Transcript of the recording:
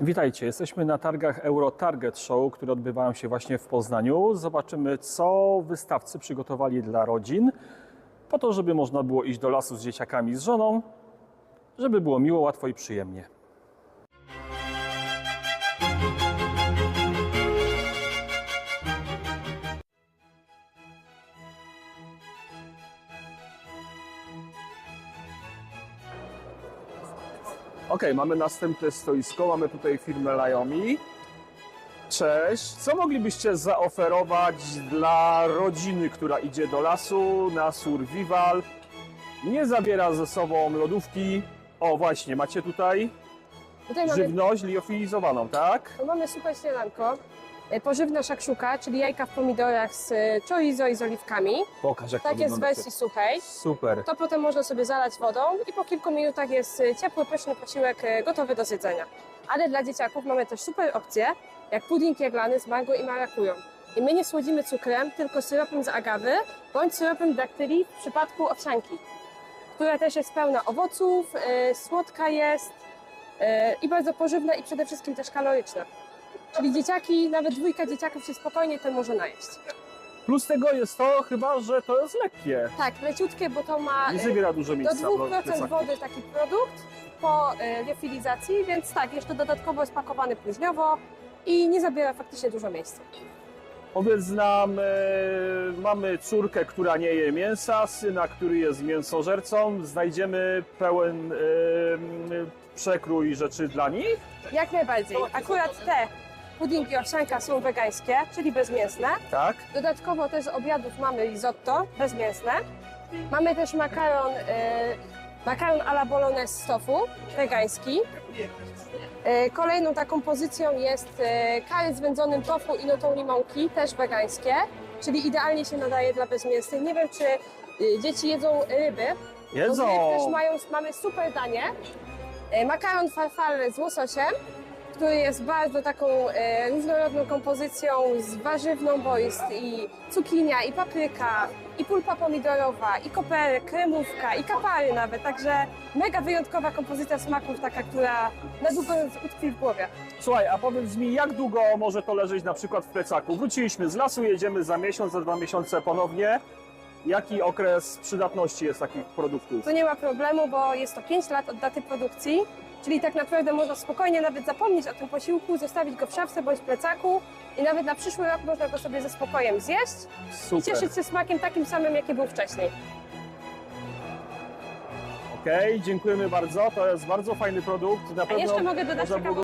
Witajcie, jesteśmy na targach Euro Target Show, które odbywają się właśnie w Poznaniu. Zobaczymy, co wystawcy przygotowali dla rodzin, po to, żeby można było iść do lasu z dzieciakami, z żoną, żeby było miło, łatwo i przyjemnie. Ok, mamy następne stoisko, mamy tutaj firmę Lajomi. Cześć. Co moglibyście zaoferować dla rodziny, która idzie do lasu na survival? Nie zabiera ze sobą lodówki. O, właśnie, macie tutaj Tutaj mamy, żywność liofilizowaną, tak? tu mamy super śniadanko. E, Pożywna szakszuka, czyli jajka w pomidorach z e, chorizo i z oliwkami. Pokaż, jak to Tak jest w wygląda. wersji suchej. Super. To potem można sobie zalać wodą i po kilku minutach jest e, ciepły, pyszny posiłek e, gotowy do zjedzenia. Ale dla dzieciaków mamy też super opcje, jak pudding jaglany z mango i marakują. I my nie słodzimy cukrem, tylko syropem z agawy bądź syropem daktylii w przypadku owsianki, która też jest pełna owoców, e, słodka jest e, i bardzo pożywna i przede wszystkim też kaloryczna. Czyli dzieciaki, nawet dwójka dzieciaków się spokojnie tym może najeść. Plus tego jest to chyba, że to jest lekkie. Tak, leciutkie, bo to ma Nie e, zabiera dużo do miejsca. w 2% plecaku. wody taki produkt po e, liofilizacji, więc tak, jeszcze dodatkowo jest pakowany próżniowo i nie zabiera faktycznie dużo miejsca. Powiedz nam, e, mamy córkę, która nie je mięsa, syna, który jest mięsożercą. Znajdziemy pełen e, m, przekrój rzeczy dla nich. Jak najbardziej. Akurat te puddingi owsianka są wegańskie, czyli bezmięsne. Tak. Dodatkowo też z obiadów mamy risotto bezmięsne. Mamy też makaron, e, makaron à la bolognese z tofu, wegański. E, kolejną taką pozycją jest kary z wędzonym tofu i nutą limonki, też wegańskie, czyli idealnie się nadaje dla bezmięsnych. Nie wiem, czy e, dzieci jedzą ryby. Jedzą. ryb też mają, mamy super danie. E, Makaron farfalle z łososiem, który jest bardzo taką e, różnorodną kompozycją z warzywną, bo jest i cukinia, i papryka, i pulpa pomidorowa, i koperek, kremówka, i kapary nawet, także mega wyjątkowa kompozycja smaków, taka, która na długo utkwi w głowie. Słuchaj, a powiedz mi, jak długo może to leżeć na przykład w plecaku? Wróciliśmy z lasu, jedziemy za miesiąc, za dwa miesiące ponownie. Jaki okres przydatności jest takich produktów? To nie ma problemu, bo jest to 5 lat od daty produkcji, czyli tak naprawdę można spokojnie nawet zapomnieć o tym posiłku, zostawić go w szafce bądź plecaku i nawet na przyszły rok można go sobie ze spokojem zjeść i Super. cieszyć się smakiem takim samym, jaki był wcześniej. Okej, dziękujemy bardzo. To jest bardzo fajny produkt. Na A pewno jeszcze mogę dodać można było taką